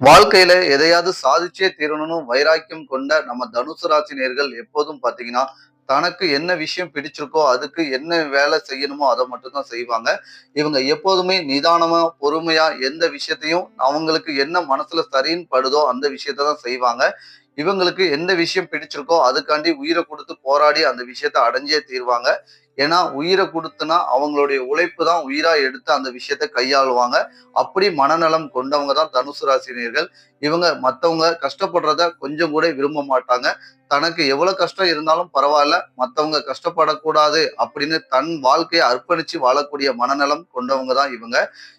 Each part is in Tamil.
வாழ்க்கையில எதையாவது சாதிச்சே தீரணும்னு வைராக்கியம் கொண்ட நம்ம தனுசு ராசி நேர்கள் எப்போதும் பாத்தீங்கன்னா தனக்கு என்ன விஷயம் பிடிச்சிருக்கோ அதுக்கு என்ன வேலை செய்யணுமோ அதை மட்டும்தான் செய்வாங்க. இவங்க எப்போதுமே நிதானமா பொறுமையா எந்த விஷயத்தையும் அவங்களுக்கு என்ன மனசுல சரின்னு படுதோ அந்த விஷயத்த தான் செய்வாங்க. இவங்களுக்கு எந்த விஷயம் பிடிச்சிருக்கோ அதுக்காண்டி உயிரை கொடுத்து போராடி அந்த விஷயத்த அடைஞ்சே தீர்வாங்க. ஏன்னா உயிரை கொடுத்துனா அவங்களுடைய உழைப்பு தான் உயிரா எடுத்து அந்த விஷயத்த கையாளுவாங்க. அப்படி மனநலம் கொண்டவங்க தான் தனுசு ராசினியர்கள். இவங்க மற்றவங்க கஷ்டப்படுறத கொஞ்சம் கூட விரும்ப மாட்டாங்க. தனக்கு எவ்வளவு கஷ்டம் இருந்தாலும் பரவாயில்ல மற்றவங்க கஷ்டப்படக்கூடாது அப்படின்னு தன் வாழ்க்கையை அர்ப்பணிச்சு வாழக்கூடிய மனநலம் கொண்டவங்க தான் இவங்க.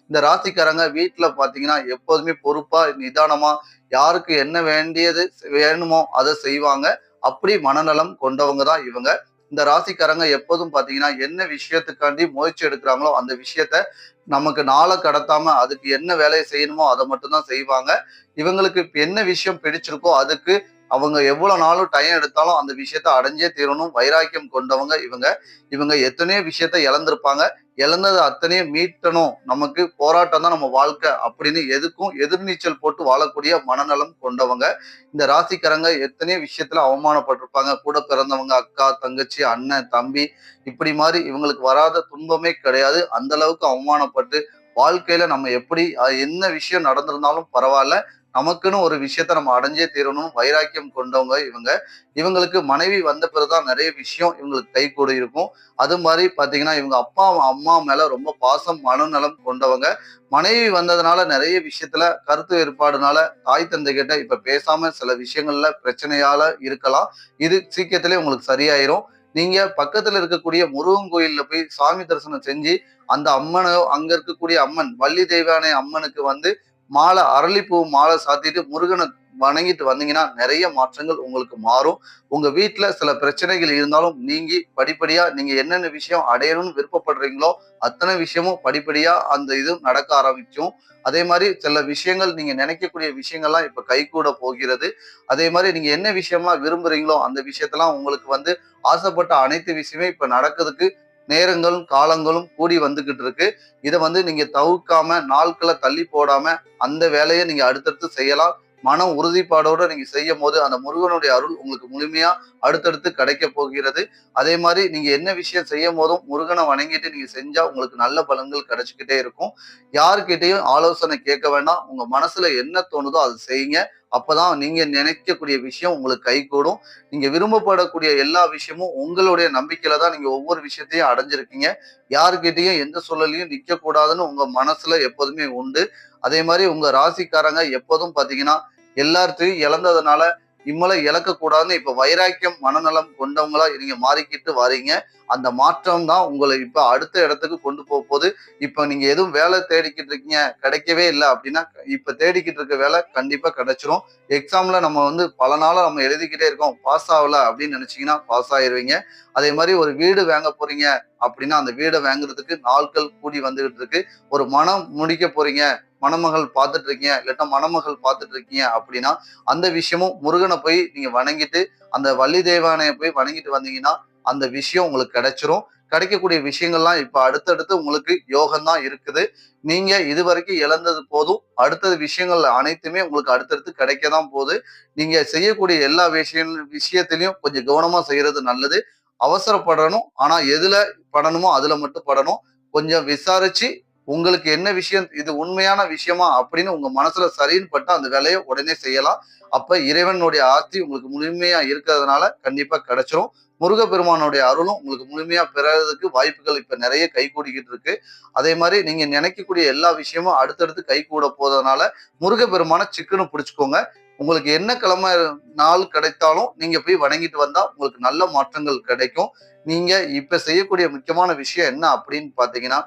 இந்த ராசிக்காரங்க வீட்டுல பாத்தீங்கன்னா எப்போதுமே பொறுப்பா நிதானமா யாருக்கு என்ன வேண்டியது வேணுமோ அதை செய்வாங்க. அப்படி மனநலம் கொண்டவங்க தான் இவங்க. இந்த ராசிக்காரங்க எப்போதும் பாத்தீங்கன்னா என்ன விஷயத்துக்காண்டி முயற்சி எடுக்கிறாங்களோ அந்த விஷயத்த நமக்கு நாளை கடத்தாம அதுக்கு என்ன வேலையை செய்யணுமோ அதை மட்டும்தான் செய்வாங்க. இவங்களுக்கு என்ன விஷயம் பிடிச்சிருக்கோ அதுக்கு அவங்க எவ்வளவு நாளும் டைம் எடுத்தாலும் அந்த விஷயத்த அடைஞ்சே தீரணும். வைராக்கியம் கொண்டவங்க இவங்க. இவங்க எத்தனையோ விஷயத்த இழந்திருப்பாங்க. இழந்தது அத்தனையும் மீட்டணும். நமக்கு போராட்டம் தான் நம்ம வாழ்க்கை அப்படின்னு எதுக்கும் எதிர்நீச்சல் போட்டு வாழக்கூடிய மனநலம் கொண்டவங்க. இந்த ராசிக்காரங்க எத்தனையோ விஷயத்துல அவமானப்பட்டிருப்பாங்க. கூட பிறந்தவங்க அக்கா தங்கச்சி அண்ணன் தம்பி இப்படி மாதிரி இவங்களுக்கு வராத துன்பமே கிடையாது. அந்த அளவுக்கு அவமானப்பட்டு வாழ்க்கையில நம்ம எப்படி என்ன விஷயம் நடந்திருந்தாலும் பரவாயில்ல. நமக்குன்னு ஒரு விஷயத்த நம்ம அடைஞ்சே தீரணும் வைராக்கியம் கொண்டவங்க இவங்க. இவங்களுக்கு மனைவி வந்த பிறகுதான் நிறைய விஷயம் இவங்களுக்கு கை கூட இருக்கும். அது மாதிரி பாத்தீங்கன்னா இவங்க அப்பா அம்மா மேல ரொம்ப பாசம் மனநலம் கொண்டவங்க. மனைவி வந்ததுனால நிறைய விஷயத்துல கருத்து வேறுபாடுனால தாய் தந்தை கிட்ட இப்ப பேசாம சில விஷயங்கள்ல பிரச்சனையால இருக்கலாம். இது சீக்கிரத்திலே உங்களுக்கு சரியாயிரும். நீங்க பக்கத்துல இருக்கக்கூடிய முருகன் கோயில்ல போய் சாமி தரிசனம் செஞ்சு அந்த அம்மனை அங்க இருக்கக்கூடிய அம்மன் வள்ளி தெய்வானை அம்மனுக்கு வந்து மாலை அரளிப்பூ மாலை சாத்திட்டு முருகனை வணங்கிட்டு வந்தீங்கன்னா நிறைய மாற்றங்கள் உங்களுக்கு மாறும். உங்க வீட்டுல சில பிரச்சனைகள் இருந்தாலும் நீங்கி படிப்படியா நீங்க என்னென்ன விஷயம் அடையணும்னு விருப்பப்படுறீங்களோ அத்தனை விஷயமும் படிப்படியா அந்த இது நடக்க ஆரம்பிக்கும். அதே மாதிரி சில விஷயங்கள் நீங்க நினைக்கக்கூடிய விஷயங்கள்லாம் இப்ப கைகூட போகிறது. அதே மாதிரி நீங்க என்ன விஷயம்லாம் விரும்புறீங்களோ அந்த விஷயத்தெல்லாம் உங்களுக்கு வந்து ஆசைப்பட்ட அனைத்து விஷயமே இப்ப நடக்கிறதுக்கு நேரங்களும் காலங்களும் கூடி வந்துகிட்டு இருக்கு. இதை வந்து நீங்க தவிர்க்காம நாட்களை தள்ளி போடாம அந்த வேலையை நீங்க அடுத்தடுத்து செய்யலாம். மன உறுதிப்பாடோட நீங்க செய்யும் போது அந்த முருகனுடைய அருள் உங்களுக்கு முழுமையா அடுத்தடுத்து கிடைக்க போகிறது. அதே மாதிரி நீங்க என்ன விஷயம் செய்யும் போதும் முருகனை வணங்கிட்டு நீங்க செஞ்சா உங்களுக்கு நல்ல பலன்கள் கிடைச்சிக்கிட்டே இருக்கும். யாருக்கிட்டையும் ஆலோசனை கேட்க வேண்டாம். உங்க மனசுல என்ன தோணுதோ அதை செய்யுங்க. அப்பதான் நீங்க நினைக்கக்கூடிய விஷயம் உங்களுக்கு கைகூடும். நீங்க விரும்பப்படக்கூடிய எல்லா விஷயமும் உங்களுடைய நம்பிக்கையில தான் நீங்க ஒவ்வொரு விஷயத்தையும் அடைஞ்சிருக்கீங்க. யாருக்கிட்டையும் எந்த சூழலையும் நிக்க கூடாதுன்னு உங்க மனசுல எப்போதுமே உண்டு. அதே மாதிரி உங்க ராசிக்காரங்க எப்போதும் பாத்தீங்கன்னா எல்லாத்தையும் இழந்ததுனால இம்மலை இழக்கக்கூடாதுன்னு இப்ப வைராக்கியம் மனநலம் கொண்டவங்களா நீங்க மாறிக்கிட்டு வரீங்க. அந்த மாற்றம் தான் உங்களை இப்ப அடுத்த இடத்துக்கு கொண்டு போக போகுது. இப்ப நீங்க எதுவும் வேலை தேடிக்கிட்டு இருக்கீங்க கிடைக்கவே இல்லை அப்படின்னா இப்ப தேடிக்கிட்டு இருக்க வேலை கண்டிப்பா கிடைச்சிரும். எக்ஸாம்ல நம்ம வந்து பல நாளா நம்ம எழுதிக்கிட்டே இருக்கோம். பாஸ் ஆகல அப்படின்னு நினைச்சீங்கன்னா பாஸ் ஆயிருவீங்க. அதே மாதிரி ஒரு வீடு வாங்க போறீங்க அப்படின்னா அந்த வீடை வாங்குறதுக்கு நாட்கள் கூடி வந்துகிட்டு இருக்கு. ஒரு மனம் முடிக்க போறீங்க மணமகள் பார்த்துட்டு இருக்கீங்க இல்லாட்டா மணமகள் பார்த்துட்டு இருக்கீங்க அப்படின்னா அந்த விஷயமும் முருகனை போய் நீங்க வணங்கிட்டு அந்த வள்ளி தேவானையை போய் வணங்கிட்டு வந்தீங்கன்னா அந்த விஷயம் உங்களுக்கு கிடைச்சிரும். கிடைக்கக்கூடிய விஷயங்கள்லாம் இப்ப அடுத்தடுத்து உங்களுக்கு யோகம் தான் இருக்குது. நீங்க இது வரைக்கும் இழந்தது போதும். அடுத்தது விஷயங்கள் அனைத்துமே உங்களுக்கு அடுத்தடுத்து கிடைக்க தான் போகுது. நீங்க செய்யக்கூடிய எல்லா விஷயம் விஷயத்திலையும் கொஞ்சம் கவனமா செய்யறது நல்லது. அவசரப்படணும். ஆனா எதுல படணுமோ அதுல மட்டும் படணும். கொஞ்சம் விசாரிச்சு உங்களுக்கு என்ன விஷயம் இது உண்மையான விஷயமா அப்படின்னு உங்க மனசுல சரின்னு பட்டு அந்த வேலையை உடனே செய்யலாம். அப்ப இறைவனுடைய ஆஸ்தி உங்களுக்கு முழுமையா இருக்கிறதுனால கண்டிப்பா கிடைச்சிரும். முருகப்பெருமானுடைய அருளும் உங்களுக்கு முழுமையா பெறதுக்கு வாய்ப்புகள் இப்ப நிறைய கை கூடிக்கிட்டு இருக்கு. அதே மாதிரி நீங்க நினைக்கக்கூடிய எல்லா விஷயமும் அடுத்தடுத்து கை கூட போறதுனால முருகப்பெருமான சிக்கனும் பிடிச்சுக்கோங்க. உங்களுக்கு என்ன கிழமை நாள் கிடைத்தாலும் நீங்க போய் வணங்கிட்டு வந்தா உங்களுக்கு நல்ல மாற்றங்கள் கிடைக்கும். நீங்க இப்ப செய்யக்கூடிய முக்கியமான விஷயம் என்ன அப்படின்னு பாத்தீங்கன்னா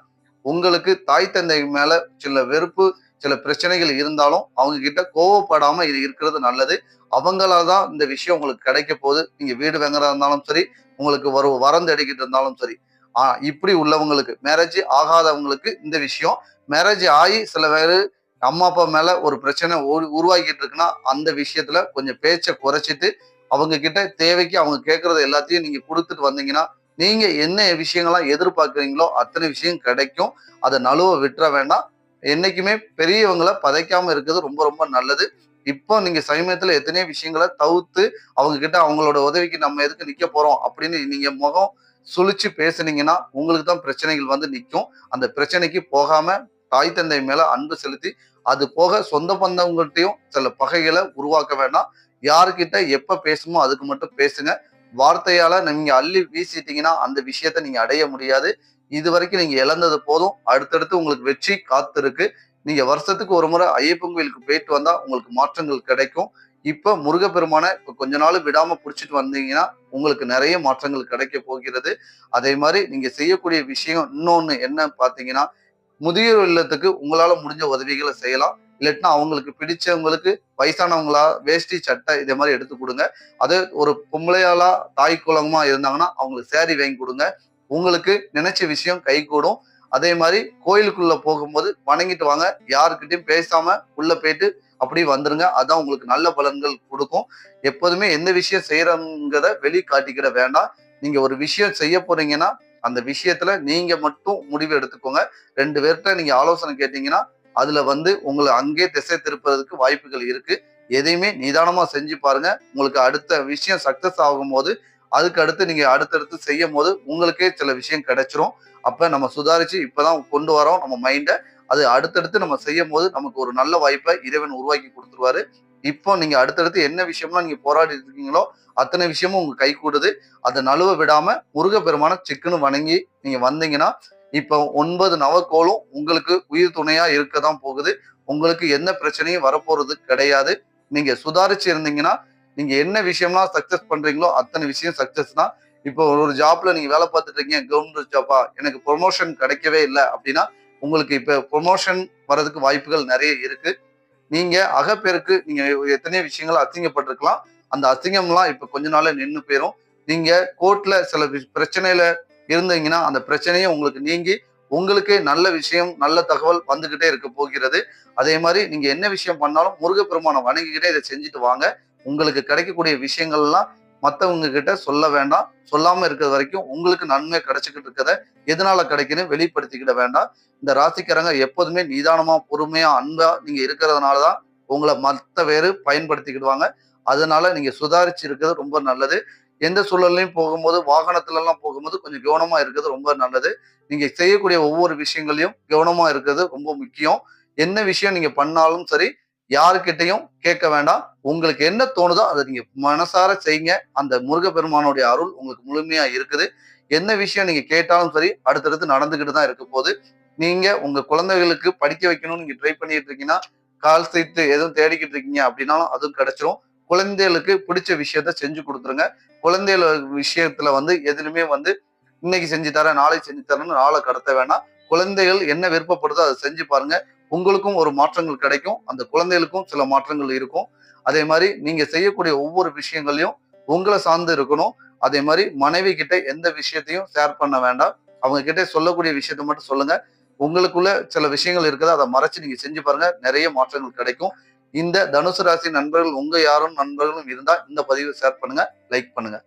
உங்களுக்கு தாய் தந்தை மேல சில வெறுப்பு சில பிரச்சனைகள் இருந்தாலும் அவங்க கிட்ட கோவப்படாம இது இருக்கிறது நல்லது. அவங்களால தான் இந்த விஷயம் உங்களுக்கு கிடைக்க போகுது. நீங்க வீடு வாங்குறதா இருந்தாலும் சரி உங்களுக்கு ஒரு வரம் தேடிக்கிட்டு இருந்தாலும் சரி. ஆஹ் இப்படி உள்ளவங்களுக்கு மேரேஜ் ஆகாதவங்களுக்கு இந்த விஷயம் மேரேஜ் ஆகி சில பேர் அம்மா அப்பா மேல ஒரு பிரச்சனை உருவாக்கிட்டு இருக்குன்னா அந்த விஷயத்துல கொஞ்சம் பேச்சை குறைச்சிட்டு அவங்க கிட்ட தேவைக்கு அவங்க கேட்கறது எல்லாத்தையும் நீங்க கொடுத்துட்டு வந்தீங்கன்னா நீங்க என்ன விஷயங்கள்லாம் எதிர்பார்க்குறீங்களோ அத்தனை விஷயம் கிடைக்கும். அதை நழுவ விட்டுற வேண்டாம். என்னைக்குமே பெரியவங்களை பதைக்காம இருக்கிறது ரொம்ப ரொம்ப நல்லது. இப்போ நீங்க சமயத்துல எத்தனையோ விஷயங்களை தவிர்த்து அவங்க கிட்ட அவங்களோட உதவிக்கு நம்ம எதுக்கு நிக்க போறோம் அப்படின்னு நீங்க முகம் சுழிச்சு பேசுனீங்கன்னா உங்களுக்கு தான் பிரச்சனைகள் வந்து நிற்கும் அந்த பிரச்சனைக்கு போகாம தாய் தந்தை மேல அன்பு செலுத்தி அது போக சொந்த பந்தவங்கள்ட்டையும் சில பகைகளை உருவாக்க வேண்டாம். யாருக்கிட்ட எப்ப பேசுமோ அதுக்கு மட்டும் பேசுங்க. வார்த்தையால நீங்க அள்ளி வீசிட்டீங்கன்னா அந்த விஷயத்த நீங்க அடைய முடியாது. இது வரைக்கும் நீங்க இழந்தது போதும். அடுத்தடுத்து உங்களுக்கு வெற்றி காத்திருக்கு. நீங்க வருஷத்துக்கு ஒரு முறை ஐயப்பன் கோயிலுக்கு போயிட்டு வந்தா உங்களுக்கு மாற்றங்கள் கிடைக்கும். இப்ப முருகப்பெருமான இப்ப கொஞ்ச நாள் விடாம புடிச்சிட்டு வந்தீங்கன்னா உங்களுக்கு நிறைய மாற்றங்கள் கிடைக்க போகிறது. அதே மாதிரி நீங்க செய்யக்கூடிய விஷயம் இன்னொன்னு என்ன பாத்தீங்கன்னா முதியோர் இல்லத்துக்கு உங்களால முடிஞ்ச உதவிகளை செய்யலாம். இல்லாட்டினா அவங்களுக்கு பிடிச்சவங்களுக்கு வயசானவங்களா வேஷ்டி சட்டை இதே மாதிரி எடுத்து கொடுங்க. அதே ஒரு பொம்பளையாளா தாய் குலமா இருந்தாங்கன்னா அவங்களுக்கு சேரீ வாங்கி கொடுங்க. உங்களுக்கு நினைச்ச விஷயம் கை கூடும் அதே மாதிரி கோயிலுக்குள்ள போகும்போது வணங்கிட்டு வாங்க. யாருக்கிட்டையும் பேசாம உள்ள போயிட்டு அப்படி வந்துருங்க. அதான் உங்களுக்கு நல்ல பலன்கள் கொடுக்கும். எப்போதுமே எந்த விஷயம் செய்யறங்கிறத வெளி காட்டிக்கிட வேண்டாம். நீங்க ஒரு விஷயம் செய்ய போறீங்கன்னா அந்த விஷயத்துல நீங்க மட்டும் முடிவு எடுத்துக்கோங்க. ரெண்டு பேர்கிட்ட நீங்க ஆலோசனை கேட்டீங்கன்னா அதுல வந்து உங்களை அங்கே திசை திருப்பதற்கு வாய்ப்புகள் இருக்கு. எதையுமே நிதானமா செஞ்சு பாருங்க. உங்களுக்கு அடுத்த விஷயம் சக்சஸ் ஆகும் போது அதுக்கு அடுத்து நீங்க அடுத்தடுத்து செய்யும் போது உங்களுக்கே சில விஷயம் கிடைச்சிரும். அப்ப நம்ம சுதாரிச்சு இப்பதான் கொண்டு வரோம் நம்ம மைண்டை அது அடுத்தடுத்து நம்ம செய்யும் போது நமக்கு ஒரு நல்ல வாய்ப்பை இறைவன் உருவாக்கி கொடுத்துருவாரு. இப்போ நீங்க அடுத்தடுத்து என்ன விஷயம்லாம் நீங்க போராடி இருக்கீங்களோ அத்தனை விஷயமும் உங்க கை கூடுது. அதை நழுவ விடாம முருகப்பெருமான சிக்குன்னு வணங்கி நீங்க வந்தீங்கன்னா இப்போ ஒன்பது நவக்கோளும் உங்களுக்கு உயிர் துணையா இருக்க தான் போகுது. உங்களுக்கு எந்த பிரச்சனையும் வரப்போறது கிடையாது. நீங்க சுதாரிச்சு இருந்தீங்கன்னா நீங்க என்ன விஷயம்லாம் சக்சஸ் பண்றீங்களோ அத்தனை விஷயம் சக்சஸ் தான். இப்போ ஒரு ஜாப்ல நீங்க வேலை பார்த்துட்டு இருக்கீங்க கவர்மெண்ட் ஜாப்பா எனக்கு ப்ரொமோஷன் கிடைக்கவே இல்லை அப்படின்னா உங்களுக்கு இப்ப ப்ரொமோஷன் வர்றதுக்கு வாய்ப்புகள் நிறைய இருக்கு. நீங்க அகப்பேருக்கு நீங்க எத்தனையோ விஷயங்கள் அசிங்கப்பட்டிருக்கலாம். அந்த அசிங்கம்லாம் இப்ப கொஞ்ச நாள்ல நின்று போயிடும் நீங்க கோர்ட்ல சில பிரச்சனையில இருந்தீங்கன்னா அந்த பிரச்சனையும் உங்களுக்கு நீங்கி உங்களுக்கே நல்ல விஷயம் நல்ல தகவல் வந்துகிட்டே இருக்க போகிறது. அதே மாதிரி நீங்க என்ன விஷயம் பண்ணாலும் முருகப்பெருமானை வணங்கிக்கிட்டே இதை செஞ்சுட்டு வாங்க. உங்களுக்கு கிடைக்கக்கூடிய விஷயங்கள்லாம் மற்றவங்க கிட்ட சொல்ல வேண்டாம். சொல்லாம இருக்கிற வரைக்கும் உங்களுக்கு நன்மை கிடைச்சிக்கிட்டு இருக்கத எதனால கிடைக்குன்னு வெளிப்படுத்திக்கிட வேண்டாம். இந்த ராசிக்காரங்க எப்போதுமே நிதானமா பொறுமையா அன்பா நீங்க இருக்கிறதுனாலதான் உங்களை மற்ற வேறு பயன்படுத்திக்கிடுவாங்க. அதனால நீங்க சுதாரிச்சு இருக்கிறது ரொம்ப நல்லது. எந்த சூழல்லையும் போகும்போது வாகனத்துல எல்லாம் போகும்போது கொஞ்சம் கவனமா இருக்கிறது ரொம்ப நல்லது. நீங்க செய்யக்கூடிய ஒவ்வொரு விஷயங்களையும் கவனமா இருக்கிறது ரொம்ப முக்கியம். என்ன விஷயம் நீங்க பண்ணாலும் சரி யாருக்கிட்டையும் கேட்க வேண்டாம். உங்களுக்கு என்ன தோணுதோ அதை நீங்க மனசார செய்யுங்க. அந்த முருகப்பெருமானுடைய அருள் உங்களுக்கு முழுமையா இருக்குது. என்ன விஷயம் நீங்க கேட்டாலும் சரி அடுத்தடுத்து நடந்துகிட்டு தான் இருக்க போது நீங்க உங்க குழந்தைகளுக்கு படிக்க வைக்கணும்னு நீங்க ட்ரை பண்ணிட்டு இருக்கீங்கன்னா கால் சைத்து எதுவும் தேடிக்கிட்டு இருக்கீங்க அப்படின்னாலும் அதுவும் கிடைச்சிரும். குழந்தைகளுக்கு பிடிச்ச விஷயத்த செஞ்சு கொடுத்துருங்க. குழந்தைகள் விஷயத்துல வந்து எதுலுமே வந்து இன்னைக்கு செஞ்சு தரேன் நாளைக்கு செஞ்சு தரேன்னு நாளை கடத்த வேணாம். குழந்தைகள் என்ன விருப்பப்படுதோ அதை செஞ்சு பாருங்க. உங்களுக்கும் ஒரு மாற்றங்கள் கிடைக்கும். அந்த குழந்தைகளுக்கும் சில மாற்றங்கள் இருக்கும். அதே மாதிரி நீங்க செய்யக்கூடிய ஒவ்வொரு விஷயங்களையும் உங்களை சார்ந்து இருக்கணும். அதே மாதிரி மனைவி கிட்ட எந்த விஷயத்தையும் ஷேர் பண்ண வேண்டாம். அவங்க கிட்ட சொல்லக்கூடிய விஷயத்த மட்டும் சொல்லுங்க. உங்களுக்குள்ள சில விஷயங்கள் இருக்குதா அதை மறைச்சு நீங்க செஞ்சு பாருங்க. நிறைய மாற்றங்கள் கிடைக்கும். இந்த தனுசு ராசி நண்பர்கள் உங்க யாரும் நண்பர்களும் இருந்தா இந்த பதிவை ஷேர் பண்ணுங்க லைக் பண்ணுங்க.